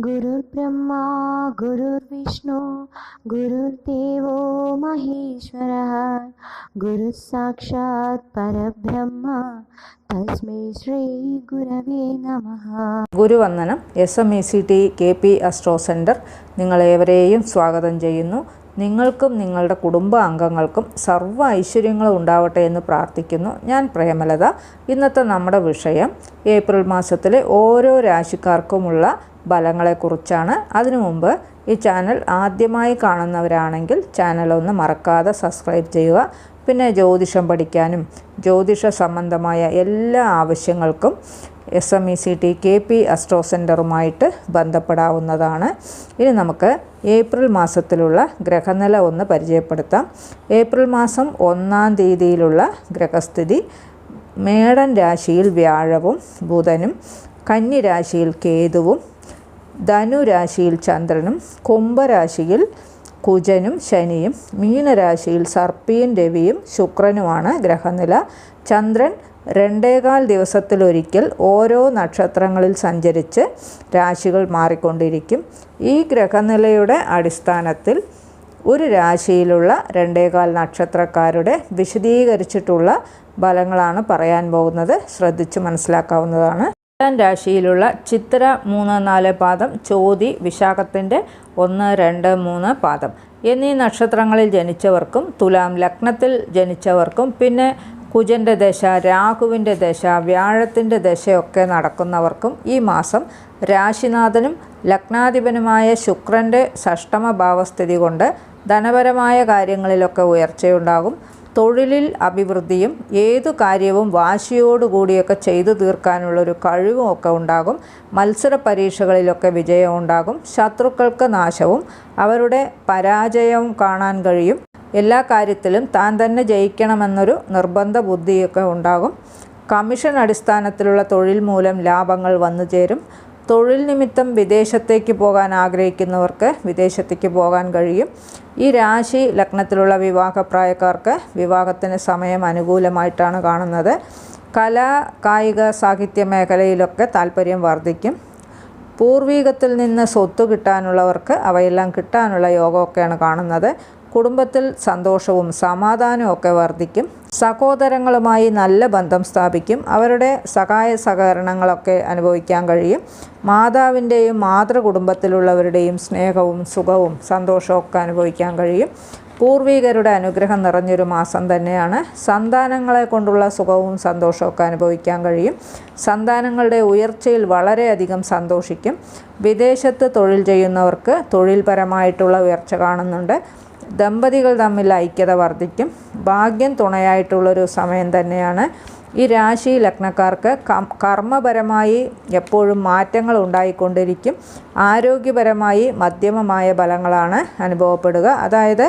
गुरुर्ब्रह्मा गुरुर्विष्णु गुरुर्देवो महेश्वरः गुरुः साक्षात् परब्रह्म തസ്മൈ ശ്രീ ഗുരവേ നമഃ ഗുരുവന്ദനം S M E C T K P astro centre നിങ്ങളേവരെയും സ്വാഗതം ചെയ്യുന്നു നിങ്ങൾക്കും നിങ്ങളുടെ കുടുംബ അംഗങ്ങൾക്കും സർവ ഐശ്വര്യങ്ങളും ഉണ്ടാവട്ടെ എന്ന് പ്രാർത്ഥിക്കുന്നു. ഞാൻ പ്രേമലത. ഇന്നത്തെ നമ്മുടെ വിഷയം ഏപ്രിൽ മാസത്തിലെ ഓരോ രാശിക്കാർക്കുമുള്ള ഫലങ്ങളെക്കുറിച്ചാണ്. അതിനു മുമ്പ് ഈ ചാനൽ ആദ്യമായി കാണുന്നവരാണെങ്കിൽ ചാനൽ ഒന്ന് മറക്കാതെ സബ്സ്ക്രൈബ് ചെയ്യുക. പിന്നെ ജ്യോതിഷം പഠിക്കാനും ജ്യോതിഷ സംബന്ധമായ എല്ലാ ആവശ്യങ്ങൾക്കും S M E C T K P astro സെന്ററുമായിട്ട് ബന്ധപ്പെടാവുന്നതാണ്. ഇനി നമുക്ക് ഏപ്രിൽ മാസത്തിലുള്ള ഗ്രഹനില ഒന്ന് പരിചയപ്പെടുത്താം. ഏപ്രിൽ മാസം ഒന്നാം തീയതിയിലുള്ള ഗ്രഹസ്ഥിതി മേടൻ രാശിയിൽ വ്യാഴവും ബുധനും കന്നി രാശിയിൽ കേതുവും ധനുരാശിയിൽ ചന്ദ്രനും കുംഭരാശിയിൽ കുജനും ശനിയും മീനരാശിയിൽ സർപ്പിയും രവിയും ശുക്രനുമാണ് ഗ്രഹനില. ചന്ദ്രൻ രണ്ടേകാൽ ദിവസത്തിലൊരിക്കൽ ഓരോ നക്ഷത്രങ്ങളിൽ സഞ്ചരിച്ച് രാശികൾ മാറിക്കൊണ്ടിരിക്കും. ഈ ഗ്രഹനിലയുടെ അടിസ്ഥാനത്തിൽ ഒരു രാശിയിലുള്ള രണ്ടേകാൽ നക്ഷത്രക്കാരുടെ വിശദീകരിച്ചിട്ടുള്ള ഫലങ്ങളാണ് പറയാൻ പോകുന്നത്. ശ്രദ്ധിച്ച് മനസ്സിലാക്കാവുന്നതാണ്. ഏഴാം രാശിയിലുള്ള ചിത്ര മൂന്ന് നാല് പാദം ചോതി വിശാഖത്തിന്റെ ഒന്ന് രണ്ട് മൂന്ന് പാദം. എന്നീ നക്ഷത്രങ്ങളിൽ ജനിച്ചവർക്കും തുലാം ലഗ്നത്തിൽ ജനിച്ചവർക്കും പിന്നെ കുജന്റെ ദശ രാഹുവിന്റെ ദശ വ്യാഴത്തിന്റെ ദശയൊക്കെ നടക്കുന്നവർക്കും ഈ മാസം രാശിനാഥനും ലഗ്നാധിപനുമായ ശുക്രന്റെ ഷഷ്ടമ ഭാവസ്ഥിതി കൊണ്ട് ധനപരമായ കാര്യങ്ങളിലൊക്കെ ഉയർച്ചയുണ്ടാകും. തൊഴിലിൽ അഭിവൃദ്ധിയും ഏതു കാര്യവും വാശിയോടുകൂടിയൊക്കെ ചെയ്തു തീർക്കാനുള്ളൊരു കഴിവും ഒക്കെ ഉണ്ടാകും. മത്സര പരീക്ഷകളിലൊക്കെ വിജയം ഉണ്ടാകും. ശത്രുക്കൾക്ക് നാശവും അവരുടെ പരാജയവും കാണാൻ കഴിയും. എല്ലാ കാര്യത്തിലും താൻ തന്നെ ജയിക്കണമെന്നൊരു നിർബന്ധ ബുദ്ധിയൊക്കെ ഉണ്ടാകും. കമ്മീഷൻ അടിസ്ഥാനത്തിലുള്ള തൊഴിൽ മൂലം ലാഭങ്ങൾ വന്നു ചേരും. തൊഴിൽ നിമിത്തം വിദേശത്തേക്ക് പോകാൻ ആഗ്രഹിക്കുന്നവർക്ക് വിദേശത്തേക്ക് പോകാൻ കഴിയും. ഈ രാശി ലഗ്നത്തിലുള്ള വിവാഹപ്രായക്കാർക്ക് വിവാഹത്തിന് സമയം അനുകൂലമായിട്ടാണ് കാണുന്നത്. കല കായിക സാഹിത്യ മേഖലയിലൊക്കെ താല്പര്യം വർദ്ധിക്കും. പൂർവീകത്തിൽ നിന്ന് സ്വത്ത് കിട്ടാനുള്ളവർക്ക് അവയെല്ലാം കിട്ടാനുള്ള യോഗമൊക്കെയാണ് കാണുന്നത്. കുടുംബത്തിൽ സന്തോഷവും സമാധാനവും ഒക്കെ വർദ്ധിക്കും. സഹോദരങ്ങളുമായി നല്ല ബന്ധം സ്ഥാപിക്കും. അവരുടെ സഹായ സഹകരണങ്ങളൊക്കെ അനുഭവിക്കാൻ കഴിയും. മാതാവിന്റെയും മാതൃകുടുംബത്തിലുള്ളവരുടെയും സ്നേഹവും സുഖവും സന്തോഷവും ഒക്കെ അനുഭവിക്കാൻ കഴിയും. പൂർവികരുടെ അനുഗ്രഹം നിറഞ്ഞൊരു മാസം തന്നെയാണ്. സന്താനങ്ങളെ കൊണ്ടുള്ള സുഖവും സന്തോഷമൊക്കെ അനുഭവിക്കാൻ കഴിയും. സന്താനങ്ങളുടെ ഉയർച്ചയിൽ വളരെയധികം സന്തോഷിക്കും. വിദേശത്ത് തൊഴിൽ ചെയ്യുന്നവർക്ക് തൊഴിൽപരമായിട്ടുള്ള ഉയർച്ച കാണുന്നുണ്ട്. ദമ്പതികൾ തമ്മിൽ ഐക്യത വർദ്ധിക്കും. ഭാഗ്യം തുണയായിട്ടുള്ളൊരു സമയം തന്നെയാണ് ഈ രാശി ലഗ്നക്കാർക്ക്. കർമ്മപരമായി എപ്പോഴും മാറ്റങ്ങൾ ഉണ്ടായിക്കൊണ്ടിരിക്കും. ആരോഗ്യപരമായി മധ്യമമായ ഫലങ്ങളാണ് അനുഭവപ്പെടുക. അതായത്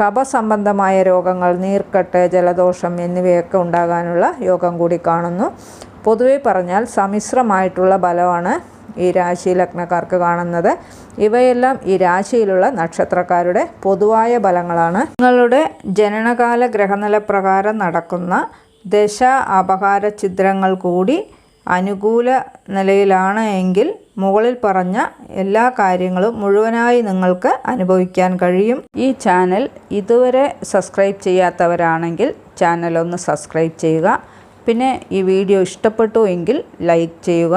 കഫസംബന്ധമായ രോഗങ്ങൾ നീർക്കെട്ട് ജലദോഷം എന്നിവയൊക്കെ ഉണ്ടാകാനുള്ള യോഗം കൂടി കാണുന്നു. പൊതുവെ പറഞ്ഞാൽ സമ്മിശ്രമായിട്ടുള്ള ബലമാണ് ഈ രാശി ലഗ്നക്കാർക്ക് കാണുന്നത്. ഇവയെല്ലാം ഈ രാശിയിലുള്ള നക്ഷത്രക്കാരുടെ പൊതുവായ ഫലങ്ങളാണ്. നിങ്ങളുടെ ജനനകാല ഗ്രഹനില പ്രകാരം നടക്കുന്ന ദശ അപഹാര ചിത്രങ്ങൾ കൂടി അനുകൂല നിലയിലാണ് എങ്കിൽ മുകളിൽ പറഞ്ഞ എല്ലാ കാര്യങ്ങളും മുഴുവനായി നിങ്ങൾക്ക് അനുഭവിക്കാൻ കഴിയും. ഈ ചാനൽ ഇതുവരെ സബ്സ്ക്രൈബ് ചെയ്യാത്തവരാണെങ്കിൽ ചാനൽ ഒന്ന് സബ്സ്ക്രൈബ് ചെയ്യുക. പിന്നെ ഈ വീഡിയോ ഇഷ്ടപ്പെട്ടു എങ്കിൽ ലൈക്ക് ചെയ്യുക.